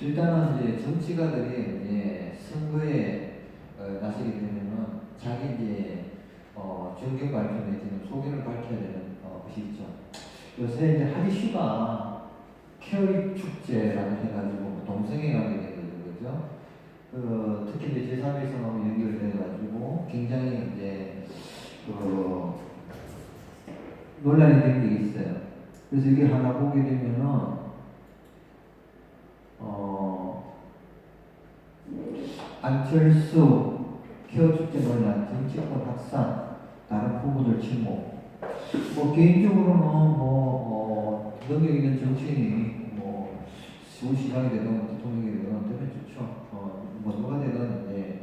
일단은 이제 정치가들이 이제 선거에 어, 나서게 되면은 자기 이제 어, 정경 발표 내지는 소견을 밝혀야 되는 어, 것이 있죠. 요새 이제 한 이슈가 케어리 축제라고 해가지고 뭐 동성애 가게 되거든요, 그죠? 그 특히 이제 제3위성하고 연결돼가지고 굉장히 이제 그 논란이 된 게 있어요. 그래서 이게 하나 보게 되면은 어 안철수 케어 축제 논란, 정치권 확산, 다른 후보들 침묵. 뭐 개인적으로는 뭐 어, 능력 있는 정치인이 뭐 서울시장이 되든 대통령이 되든 되면 좋죠. 어, 뭐 누가 되든 이제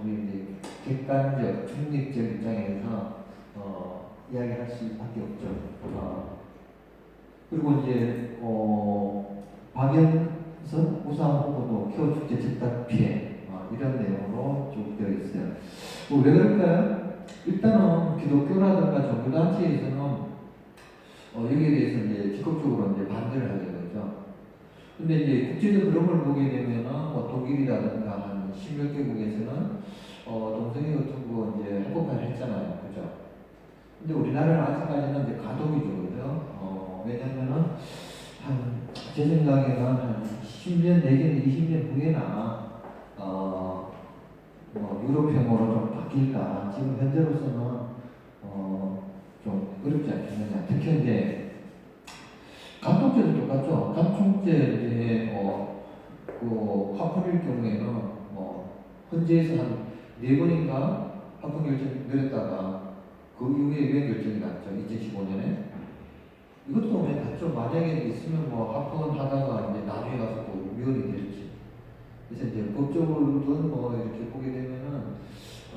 우리 이제 객관적, 중립적 입장에서 어, 이야기할 수밖에 없죠. 어, 그리고 이제 어, 박영선 우상 후보도 케어 축제 집단 피해 어, 이런 내용으로 쭉 되어 있어요. 뭐 왜 그럴까요? 일단은 기독교라든가 종교단체에서는 어, 여기에 대해서 이제 적극적으로 이제 반대를 하게 되죠. 근데 이제 국제적 흐름을 보게 되면은 뭐 독일이라든가 한 10몇 개국에서는 어, 동성애 같은 거 이제 합법화를 했잖아요. 그죠? 근데 우리나라는 아직까지는 이제 가독이죠. 어, 왜냐면은 한, 제 생각에는 한 10년 내지는 20년 후에나 어, 뭐 유럽형으로 좀 바뀔까? 지금 현재로서는 어, 좀 어렵지 않겠느냐? 특히 이제 감독제도 똑같죠? 이제 어, 그 화풀일 경우에는 뭐 현지에서 한 네 번인가 합헌 결정 내렸다가 그 이후에 왜 결정이 났죠? 2015년에? 이것도 왜 났죠 만약에 있으면 뭐 합헌하다가 이제 나중에 가서 또 위헌이 될지 그래서 이제 법적으로든 뭐 이렇게 보게 되면은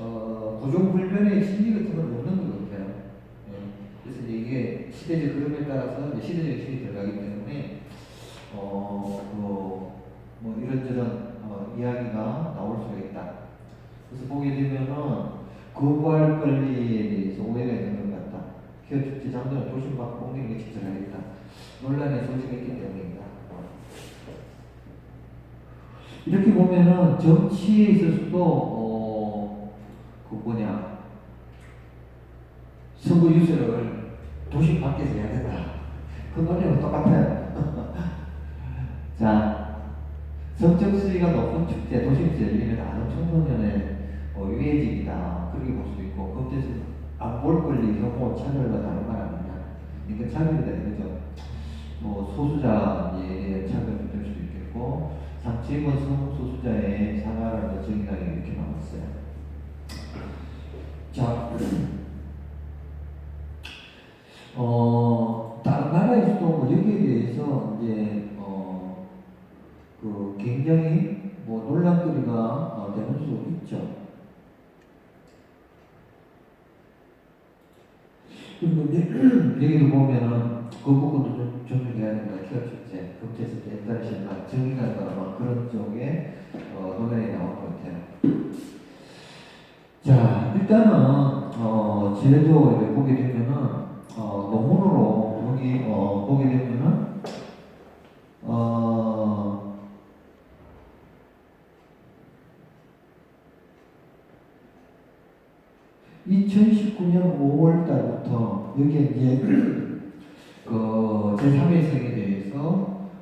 어, 고정불변의 심리 같은 건 없는 것 같아요. 예. 그래서 이제 이게 시대적 흐름에 따라서 시대적 힘이 들어가기 때문에 어, 그, 뭐 이런저런 어, 이야기가 나올 수가 있다. 그래서 보게 되면은 거부할 권리에 대해서 오해가 있는 것 같다. 기업 도심 밖 공격에 집중하겠다. 논란의 소지가 있기 때문입니다. 이렇게 보면은 정치에 있어서도 어, 그 뭐냐 선거 유세를 도시 밖에서 해야 된다. 그 논리는 똑같아요. 자, 성적 수위가 높은 축제, 도심에서 열리면 아동 청소년의 어, 유해직이다. 그렇게 볼 수도 있고, 그것에서 안볼 권리, 혐오, 차별과 다른 말 아니냐. 이게 차별이다 이거죠. 뭐 소수자에 대한 차별도 될 수도 있겠고, 상층은 성소수자의 사과라는 정의당이 이렇게 나왔어요. 자, 어, 다른 나라에서도 뭐 여기에 대해서 이제, 어, 그 굉장히 뭐 논란거리가 어, 되는 수 있죠. 그리고 여기도 보면은 그 부분도 좀 정리해야 된다. 축제, 국제에서 옛날에 신나 막 그런 쪽에 어, 논란이 나온 것 같아요. 자, 일단은 어, 제도 보게 되면은 어, 논문으로 여기 어, 보게 되면은 어, (2019년 5월 달부터) 여기에 이제 그 제3회성에 대해서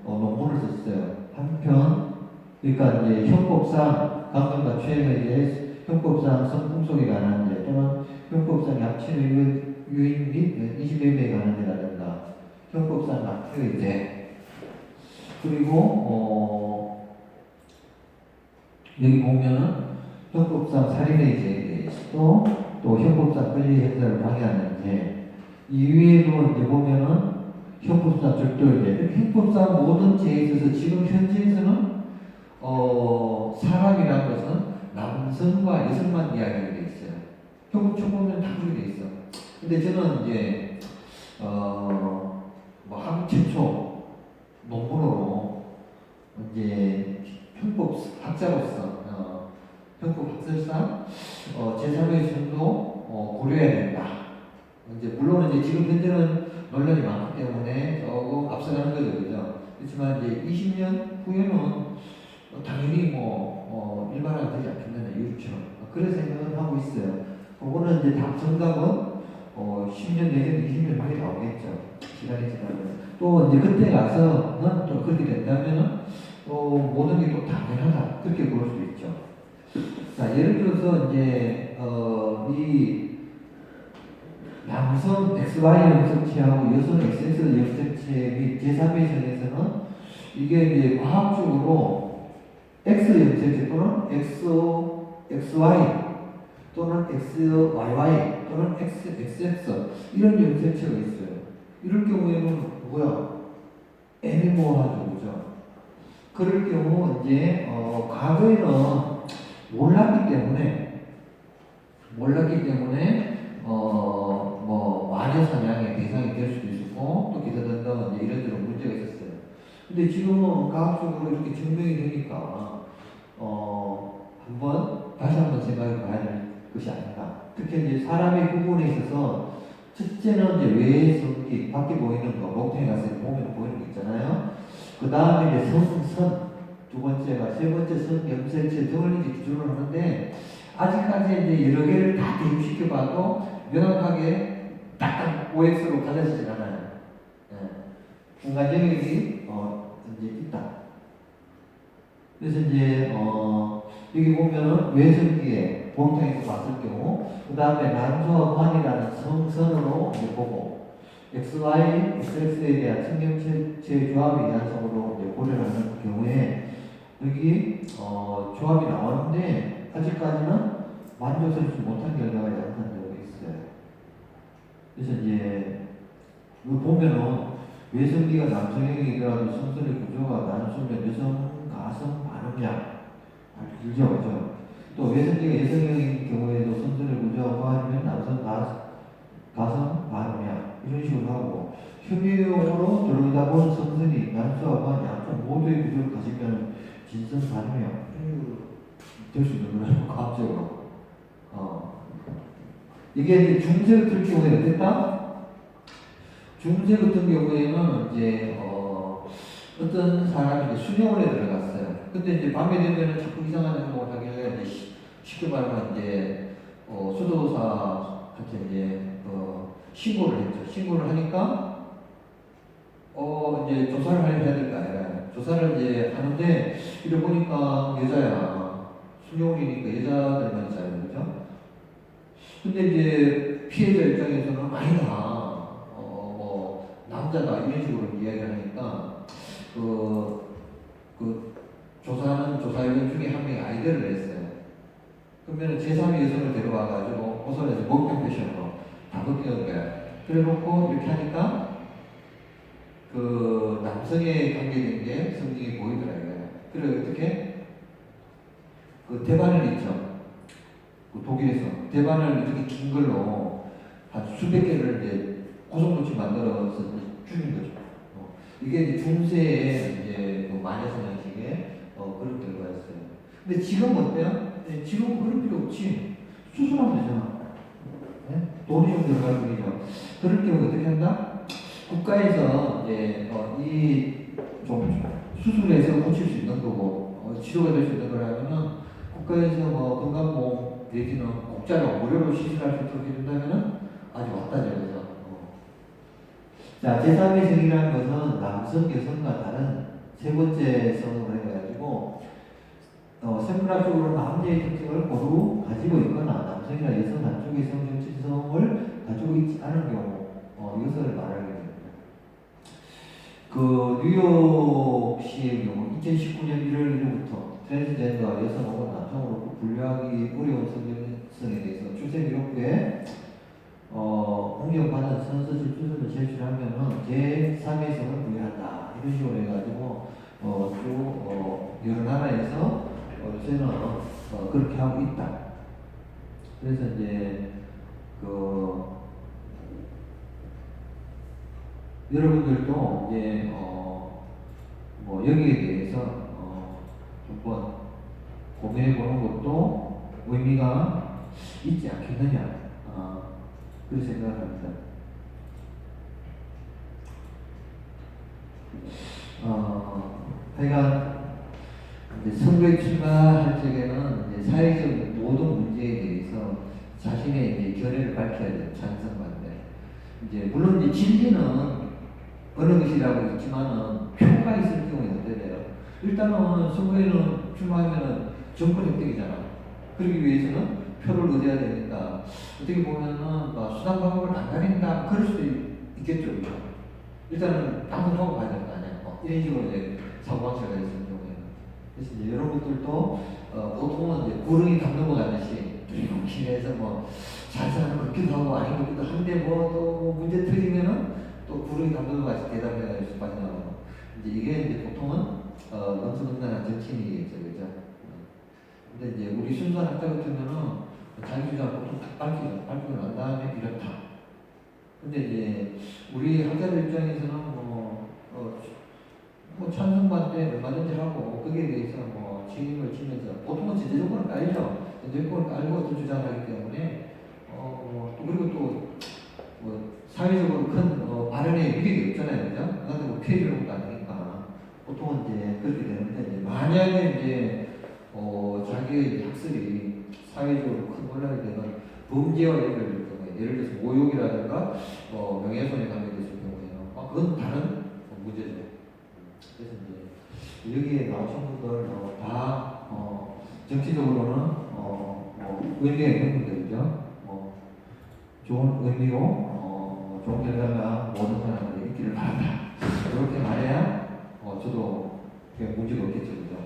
어, 논문을 썼어요. 한편 그러니까 이제 형법상 강경과 추행에 대해 형법상 성풍속에 관한 데 또는 형법상 약체의 유인, 및 이시매매에 관한 데라든가 형법상 낙태의 대 그리고 어, 여기 보면은 형법상 살인의 죄에 대해서도 또 형법상 권리 행사를 방해하는 죄 이외에도 이제 보면은 형법상 절도죄 형법상 모든 죄에 있어서 지금 현재에서는 어, 사람이라는 것은 남성과 여성만 이야기하게 돼 있어요. 형법 보면 다 그렇게 돼 있어. 근데 저는 이제 어, 뭐한 최초 논문으로 이제 형법 학자로서 어, 형법 학설상 어, 제3의 선도 어, 고려해야 된다. 이제 물론 이제 지금 현재는 논란이 많기 때문에 조금 앞서가는 거죠, 그죠? 그렇지만 이제 20년 후에는 어, 당연히 뭐 어, 일반화가 되지 않겠느냐 유럽처럼 그런 생각을 하고 있어요. 그거는 이제 답 정답은 어, 10년 내년 20년 후에 나오겠죠. 시간이 지나면 또 이제 그때 가서는 또 그렇게 된다면은 또 모든 게 또 당연하다 그렇게 볼수 있죠. 자 예를 들어서 이제 어, 이 남성 XY 염색체하고 여성 XX 염색체 및 제3회선에서는 이게 이제 과학적으로 X 염색체 또는 XO, XY 또는 XYY 또는 XXX 이런 염색체가 있어요. 이럴 경우에는 뭐야? 애니모하죠, 그죠? 그럴 경우 이제 어, 과거에는 몰랐기 때문에 몰랐기 때문에 어, 뭐 마녀 사냥의 대상이 될 수도 있었고 또 기타 등등 이제 이런저런 문제가 있었어요. 근데 지금은 과학적으로 이렇게 증명이 되니까 어, 한번 다시 한번 생각해 봐야 될 것이 아닌가. 특히 이제 사람의 구분에 있어서 첫째는 이제 외성기 밖에 보이는 거 목통에 가서 보면 보이는 거 있잖아요. 그 다음에 이제 성선 두 번째가 세 번째 선 염색체 등을 기준으로 하는데 아직까지 이제 여러 개를 다 대입시켜 봐도 명확하게 딱 OX로 갈라지진 않아요. 예. 중간 영역이 어, 이제 있다. 그래서 이제 어, 여기 보면은 외성기에 본통에서 봤을 경우 그 다음에 난소와 환이라는 성선으로 이제 보고 XY, XX에 대한 성경체 조합의 연속으로 이제 고려를 하는 경우에 여기 어, 조합이 나오는데 아직까지는 만족스럽지 못한 결과가 나타난 적이 있어요. 그래서 이제 보면은 외성기가 남성형이더라도 성선의 구조가 난소면 여성 가성 반응량 아주 길죠, 그죠? 또 외성기가 여성형인 경우에도 성선의 구조가 아니면 남성 가, 가성 반응량 이런 식으로 하고 혐의용으로 들여다보는 성선이 반 양쪽 모두의 구조를 반 응량 이런 식으로 될수 있는 거예요, 과학적으로. 어. 이게 이제 중세 같은 경우에 어땠다? 중세 같은 경우에는 이제 어, 어떤 사람이 이제 수녀원에 들어갔어요. 근데 이제 밤에 되면은 자꾸 이상한 행동을 하길래 이제 시- 쉽게 말하면 이제 어, 수도사한테 이제 어, 신고를 했죠. 신고를 하니까 어 이제 조사를 해야 될 조사를 이제 하는데 이래 보니까 여자야 수녀원이니까 여자들만 있잖아요, 그죠? 근데 이제 피해자 입장에서는 아니다. 어, 뭐, 남자다. 이런 식으로 이야기를 하니까, 그, 그, 조사하는 조사위원 중에 한 명이 아이디어를 냈어요. 그러면 제3의 여성을 데려와가지고, 호선에서 목욕 패션으로 다 벗기는 거야. 그래 놓고 이렇게 하니까, 그, 남성에 관계된 게 성징이 보이더라고요. 그래, 어떻게? 그 대반을 있죠. 그 독일에서 대반을 이렇게 긴 걸로 한 수백 개를 이제 고성도치 만들어서 죽인 거죠. 어, 이게 이제 중세의 이제 그 마녀사냥식의 어, 그런 결과였어요. 근데 지금 어때요? 네, 지금 그런 필요 없지. 수술하면 되잖아. 네? 돈이 좀 들어갈 뿐이죠. 그럴 경우 어떻게 한다? 국가에서 이제 어, 이좀 수술해서 고칠 수 있는 거고 어, 치료가 될 수 있는 거라면은 국가에서 뭐 건강보험 내지는 공짜로 무료로 시술할 수 있도록 해준다면은 아주 왔다죠 그래서 어. 자 제3의 성이라는 것은 남성 여성과 다른 세 번째 성으로 해가지고 어, 생물학적으로 남녀의 특징을 고루 가지고 있거나 남성이나 여성 한쪽의 성 정체성을 가지고 있지 않은 경우 어, 이것을 됩니다. 그 뉴욕시의 경우 2019년 1월 1일부터 트랜스젠더 여성 혹은 남성으로 분류하기 어려운 성정성에 대해서 출생 기록부에 어, 공격받은 선서실 주소를 제출하면은 제3의 성을 부여한다 이런 식으로 해가지고 어, 또 어, 여러 나라에서 어, 요새는 어, 그렇게 하고 있다. 그래서 이제 그 여러분들도 이제 어, 뭐 여기에 대해서 어, 한번 고민해 보는 것도 의미가 있지 않겠느냐 어, 그런 생각을 합니다. 어, 하여간 이제 선거에 출마할 적에는 이제 사회적 모든 문제에 대해서 자신의 이제 견해를 밝혀야 돼요. 찬성 반대. 이제 물론 이제 진리는 어느 것이라고 있지만은 표가 있을 경우에 어떻게 돼요? 일단은 선거에는 출마하면은 정권 획득이잖아. 그러기 위해서는 표를 얻어야 되니까 어떻게 보면은 뭐 수단 방법을 안 가린다 그럴 수도 있- 있겠죠. 그죠? 일단은 방송하고 가야 될거 아니야. 뭐 이런 식으로 이제 사고방식가 있을 경우에는. 그래서 이제 여러 분들도 어, 보통은 이제 구름이 담 넘어가듯이 그리고 길에서 뭐 잘 사는 그렇기도 하고 아닌 것 같기도 한데 뭐 또 문제 터지면은 또 구름이 담 넘어가서 대답해가지고 빠져나가고 이제 이게 이제 보통은 어, 넘쳐넘나는 정치인이겠죠, 그죠? 어. 근데 이제 우리 순수한 학자 같으면은 자기 주장 보통 딱 밝히죠. 밝히고 난 다음에 이렇다. 근데 이제 우리 학자들 입장에서는 뭐, 어, 뭐 찬성반대 얼마든지 하고 거기에 대해서 뭐 책임을 지면서 보통은 제재조건을 깔죠. 제재조건을 깔고 또 주장하기 때문에 어, 또 그리고 또 뭐 사회적으로 큰 어, 발언의 위력이 없잖아요, 그죠? 그런데 뭐 피해 주는 것도 아니니까 보통은 이제 그렇게 되는데 이제 만약에 이제 어, 자기의 학설이 사회적으로 큰 논란이 되는 범죄와 연결될 경우에 예를 들어서 모욕이라든가 어, 명예훼손에 관계됐을 경우에는 아, 그건 다른 문제죠. 그래서 이제 여기에 나오신 분들 어, 다 어, 정치적으로는 어, 뭐 의미가 있는 분들이죠. 뭐 좋은 의미로 결과가 모든 사람들의 있기를 바란다. 이렇게 말해야 어, 저도 그게 문제가 없겠죠, 그죠?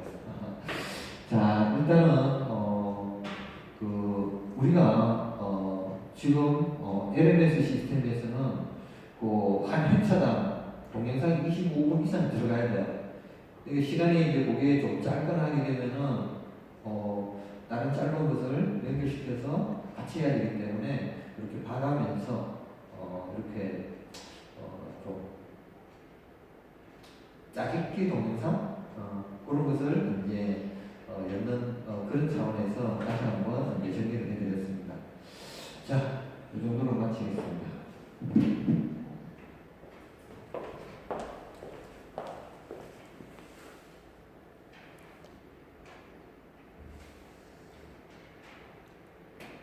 자, 일단은 어, 그 우리가 어, 지금 어, LMS 시스템에서는 그한 회차당 동영상이 25분 이상 들어가야 돼요. 이게 시간이 이제 그게 좀 짧거나 하게 되면은 어, 다른 짧은 것을 연결시켜서 같이 해야 되기 때문에 이렇게 봐가면서 어, 이렇게 어, 좀 짜깁기 동영상 어, 그런 것을 이제 어, 였는 어, 그런 차원에서 다시 한번 정리를 해드렸습니다. 자, 이 정도로 마치겠습니다.